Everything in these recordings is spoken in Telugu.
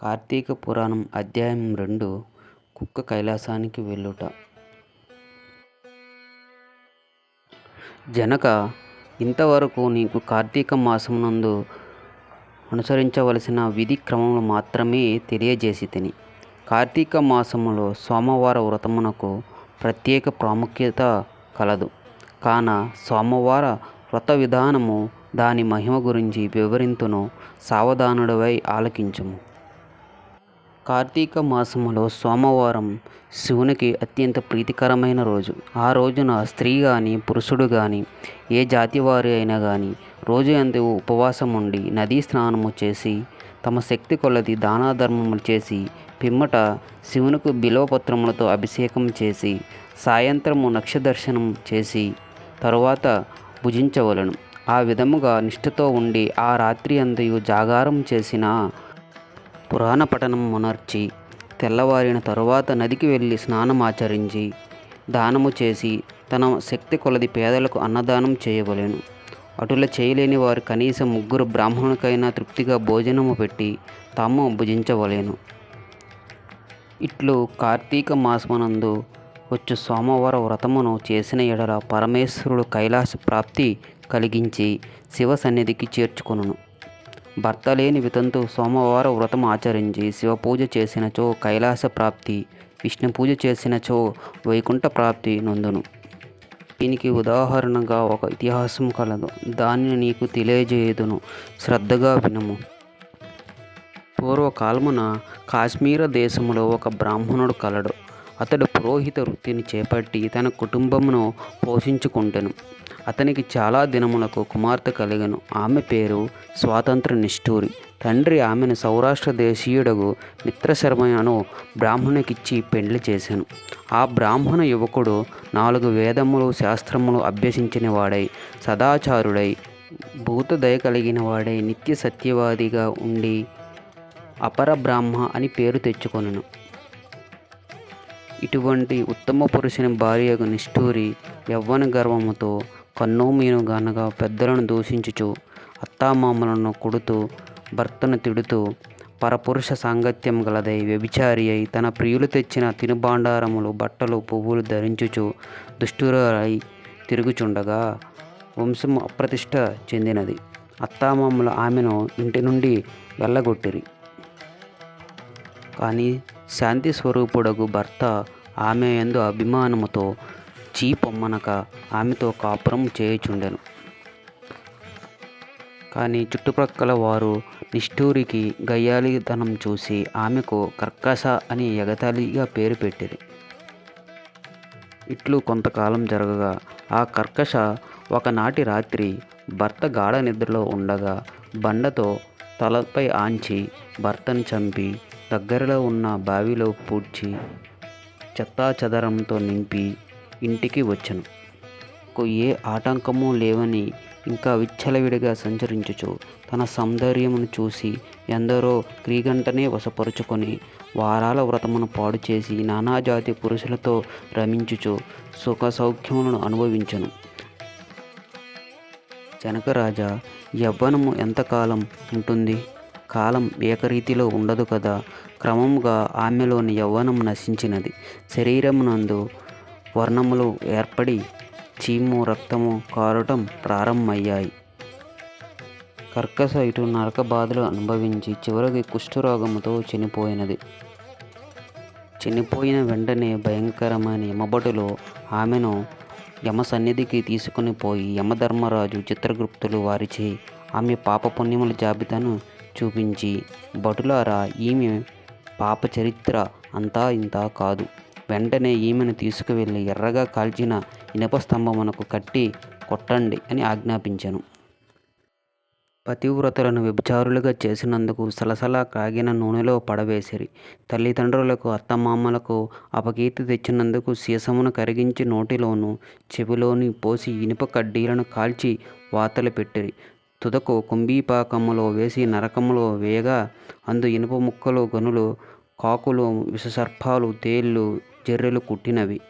కార్తీక పురాణం అధ్యాయం రెండు కుక్క కైలాసానికి వెళ్ళుట. జనక ఇంతవరకు నీకు కార్తీక మాసమునందు అనుసరించవలసిన విధి క్రమములు మాత్రమే తెలియజేసి తిని కార్తీక మాసములో సోమవార వ్రతమునకు ప్రత్యేక ప్రాముఖ్యత కలదు. కాన సోమవార వ్రత విధానము దాని మహిమ గురించి వివరింతును సావధానుడవై ఆలకించుము. కార్తీక మాసములో సోమవారం శివునికి అత్యంత ప్రీతికరమైన రోజు. ఆ రోజున స్త్రీ కానీ పురుషుడు కానీ ఏ జాతి వారి అయినా కానీ రోజు అందు ఉపవాసం ఉండి నదీ స్నానము చేసి తమ శక్తి కొలది దానాధర్మములు చేసి పిమ్మట శివునికి బిల్వపత్రములతో అభిషేకం చేసి సాయంత్రము నక్షదర్శనం చేసి తరువాత భుజించవలను. ఆ విధముగా నిష్ఠతో ఉండి ఆ రాత్రి అందు జాగారం చేసిన పురాణ పఠనం మునర్చి తెల్లవారిన తరువాత నదికి వెళ్ళి స్నానం ఆచరించి దానము చేసి తన శక్తి కొలది పేదలకు అన్నదానం చేయవలేను. అటుల చేయలేని వారు కనీసం ముగ్గురు బ్రాహ్మణుకైనా తృప్తిగా భోజనము పెట్టి తాము భుజించవలేను. ఇట్లు కార్తీక మాసమునందు వచ్చు సోమవార వ్రతమును చేసిన ఎడల పరమేశ్వరుడు కైలాస ప్రాప్తి కలిగించి శివ సన్నిధికి చేర్చుకొనును. భర్త లేని వితంతు సోమవార వ్రతం ఆచరించి శివపూజ చేసినచో కైలాస ప్రాప్తి విష్ణు పూజ చేసినచో వైకుంఠ ప్రాప్తి నొందును. దీనికి ఉదాహరణగా ఒక ఇతిహాసం కలదు. దానిని నీకు తెలియజేయదును. శ్రద్ధగా వినుము. పూర్వకాలమున కాశ్మీర దేశములో ఒక బ్రాహ్మణుడు కలడు. అతడు పురోహిత వృత్తిని చేపట్టి తన కుటుంబమును పోషించుకుంటెను. అతనికి చాలా దినములకు కుమార్తె కలిగను. ఆమె పేరు స్వాతంత్ర నిష్ఠూరి తండ్రి ఆమెను సౌరాష్ట్ర దేశీయుడగు మిత్రశర్మను బ్రాహ్మణునికిచ్చి పెండ్లి చేశాను ఆ బ్రాహ్మణ యువకుడు నాలుగు వేదములు శాస్త్రములు అభ్యసించిన వాడై సదాచారుడై భూతదయ కలిగిన వాడై నిత్య సత్యవాదిగా ఉండి అపర బ్రాహ్మ అని పేరు తెచ్చుకొను ఇటువంటి ఉత్తమ పురుషుని భార్యకు నిష్ఠూరి యవ్వన గర్వముతో కన్నోమీను గనగా పెద్దలను దూషించుచు అత్తామామలను కొడుతూ భర్తను తిడుతూ పరపురుష సాంగత్యం గలదై వ్యభిచారి అయి తన ప్రియులు తెచ్చిన తినుబాండారములు బట్టలు పువ్వులు ధరించుచు దుష్టురై తిరుగుచుండగా వంశము అప్రతిష్ట చెందినది. అత్తామామలు ఆమెను ఇంటి నుండి వెళ్ళగొట్టిరి. కానీ శాంతి స్వరూపుడగు భర్త ఆమె ఎందు అభిమానముతో చీ పొమ్మనక ఆమెతో కాపురం చేయుచుండెను. కానీ చుట్టుప్రక్కల వారు నిష్ఠూరికి గయ్యాలితనం చూసి ఆమెకు కర్కశ అని ఎగతాళిగా పేరు పెట్టిరి. ఇట్లు కొంతకాలం జరగగా ఆ కర్కశ ఒకనాటి రాత్రి భర్త గాఢ నిద్రలో ఉండగా బండతో తలపై ఆంచి భర్తను చంపి దగ్గరలో ఉన్న బావిలో పూడ్చి చెత్తాచెదరంతో నింపి ఇంటికి వచ్చెను. ఏ ఆటంకము లేవని ఇంకా విచ్చలవిడిగా సంచరించుచు తన సౌందర్యమును చూసి ఎందరో క్రీగంటనే వశపరుచుకొని వారాల వ్రతమును పాడు చేసి నానాజాతి పురుషులతో రమించుచు సుఖ సౌఖ్యములను అనుభవించను. జనకరాజా యవ్వనము ఎంతకాలం ఉంటుంది? కాలం ఏకరీతిలో ఉండదు కదా. క్రమముగా ఆమెలోని యవ్వనం నశించినది. శరీరమునందు వర్ణములు ఏర్పడి చీము రక్తము కారటం ప్రారంభమయ్యాయి. కర్కశ ఇటు నరక బాధలు అనుభవించి చివరికి కుష్ఠరోగముతో చనిపోయినది. చనిపోయిన వెంటనే భయంకరమైన యమభటులు ఆమెను యమ సన్నిధికి తీసుకుని పోయి యమధర్మరాజు చిత్రగుప్తులు వారిచే ఆమె పాపపుణ్యముల జాబితాను చూపించి భటులారా ఈమె పాప చరిత్ర అంతా ఇంత కాదు. వెంటనే ఈమెను తీసుకువెళ్ళి ఎర్రగా కాల్చిన ఇనప స్తంభమునకు కట్టి కొట్టండి అని ఆజ్ఞాపించాను. పతివ్రతలను వ్యభిచారులుగా చేసినందుకు సలసలా కాగిన నూనెలో పడవేసిరి. తల్లిదండ్రులకు అత్తమామలకు అపకీర్తి తెచ్చినందుకు సీసమును కరిగించి నోటిలోను చెవిలోని పోసి ఇనుప కడ్డీలను కాల్చి వాతలు పెట్టిరి. తుదకు కుంభీపాకములో వేసి నరకములో వేయగా అందు ఇనుప ముక్కలు గనులు కాకులు విషసర్పాలు తేళ్ళు జర్రెలు కుట్టినవి.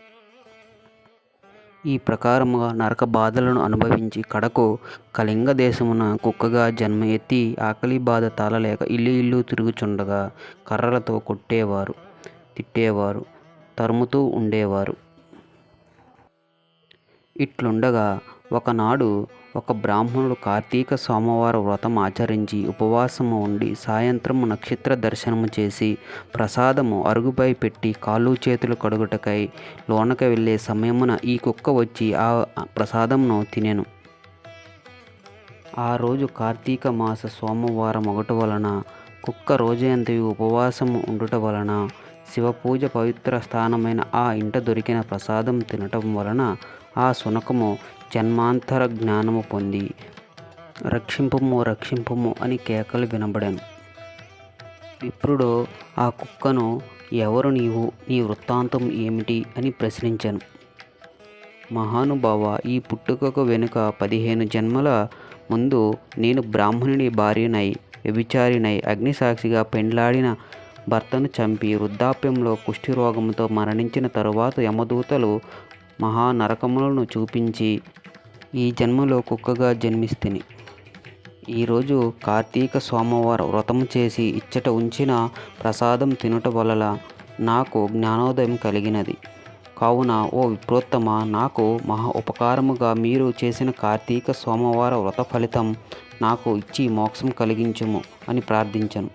ఈ ప్రకారముగా నరక బాధలను అనుభవించి కడకు కళింగ దేశమున కుక్కగా జన్మ ఎత్తి ఆకలి బాధ తాళలేక ఇల్లు ఇల్లు తిరుగుచుండగా కర్రలతో కొట్టేవారు తిట్టేవారు తరుముతూ ఉండేవారు. ఇట్లుండగా ఒకనాడు ఒక బ్రాహ్మణుడు కార్తీక సోమవార వ్రతం ఆచరించి ఉపవాసము ఉండి సాయంత్రము నక్షత్ర దర్శనము చేసి ప్రసాదము అరుగుపై పెట్టి కాళ్ళు చేతులు కడుగుటకై లోనక వెళ్ళే సమయమున ఈ కుక్క వచ్చి ఆ ప్రసాదమును తినెను. ఆ రోజు కార్తీక మాస సోమవారం ఒకటి వలన కుక్క రోజంతయు ఉపవాసము ఉండుట వలన శివపూజ పవిత్ర స్థానమైన ఆ ఇంట దొరికిన ప్రసాదం తినటం వలన ఆ శునకము జన్మాంతర జ్ఞానము పొంది రక్షింపము రక్షింపము అని కేకలు వినబడాను. విప్రుడు ఆ కుక్కను ఎవరు నీవు? నీ వృత్తాంతం ఏమిటి? అని ప్రశ్నించాను. మహానుభావ ఈ పుట్టుకకు వెనుక పదిహేను జన్మల ముందు నేను బ్రాహ్మణుని భార్యనై వ్యభిచారినై అగ్నిసాక్షిగా పెండ్లాడిన భర్తను చంపి వృద్ధాప్యంలో కుష్ఠిరోగంతో మరణించిన తరువాత యమదూతలు మహానరకములను చూపించి ఈ జన్మలో కుక్కగా జన్మిస్తిని. ఈరోజు కార్తీక సోమవార వ్రతము చేసి ఇచ్చట ఉంచిన ప్రసాదం తినుట వలన నాకు జ్ఞానోదయం కలిగినది. కావున ఓ విప్రోత్తమ నాకు మహా ఉపకారముగా మీరు చేసిన కార్తీక సోమవార వ్రత ఫలితం నాకు ఇచ్చి మోక్షం కలిగించుము అని ప్రార్థించను.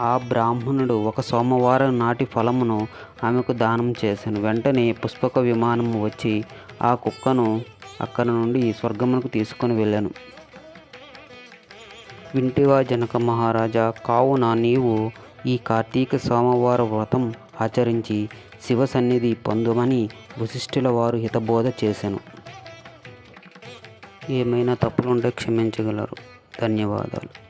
ఆ బ్రాహ్మణుడు ఒక సోమవారం నాటి ఫలమును ఆమెకు దానం చేశాను వెంటనే పుష్పక విమానము వచ్చి ఆ కుక్కను అక్కడ నుండి స్వర్గమునకు తీసుకొని వెళ్ళాను. వింటివా జనక మహారాజా కావున నీవు ఈ కార్తీక సోమవార వ్రతం ఆచరించి శివ సన్నిధి పొందుమని వశిష్ఠుల వారు హితబోధ చేశాను ఏమైనా తప్పులుంటే క్షమించగలరు. ధన్యవాదాలు.